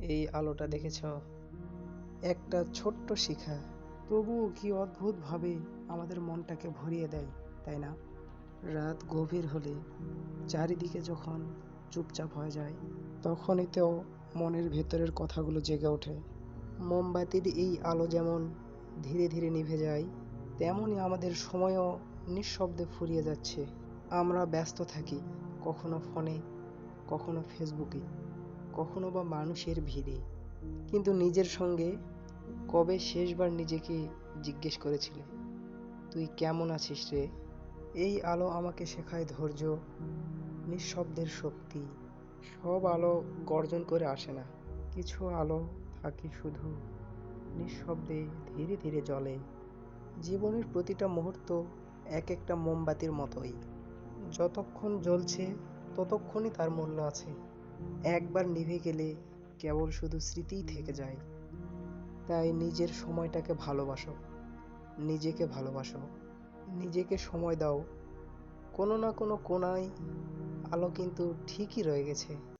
এই আলোটা দেখেছ? একটা ছোট্ট শিখা। তবুও কি অদ্ভুতভাবে আমাদের মনটাকে ভরিয়ে দেয়, তাই না? রাত গভীর হলে চারিদিকে যখন চুপচাপ হয়ে যায়, তখনই তো মনের ভেতরের কথাগুলো জেগে ওঠে। মোমবাতির এই আলো যেমন ধীরে ধীরে নিভে যায় তেমনই আমাদের সময়ও নিঃশব্দে ফুরিয়ে যাচ্ছে। আমরা ব্যস্ত থাকি, কখনো ফোনে, কখনো ফেসবুকে। কখনো বা মানুষের ভিড়ে, কিন্তু নিজের সঙ্গে কবে শেষবার নিজেকে জিজ্ঞেস করেছিলে? তুই কেমন আছিস রে? এই আলো আমাকে শেখায় ধৈর্য, নিঃশব্দের শক্তি। সব আলো গর্জন করে আসে না। কিছু আলো থাকে শুধু নিঃশব্দে ধীরে ধীরে জ্বলে। জীবনের প্রতিটা মুহূর্ত এক একটা মোমবাতির মতোই। যতক্ষণ জ্বলছে, ততক্ষণই তার মূল্য আছে। একবার নিভে গেলে কেবল শুধু স্মৃতিই থেকে যায়। তাই নিজের সময়টাকে ভালোবাসো, নিজেকে ভালোবাসো, নিজেকে সময় দাও। কোনো না কোনো কোনায় আলো কিন্তু ঠিকই রয়ে গেছে।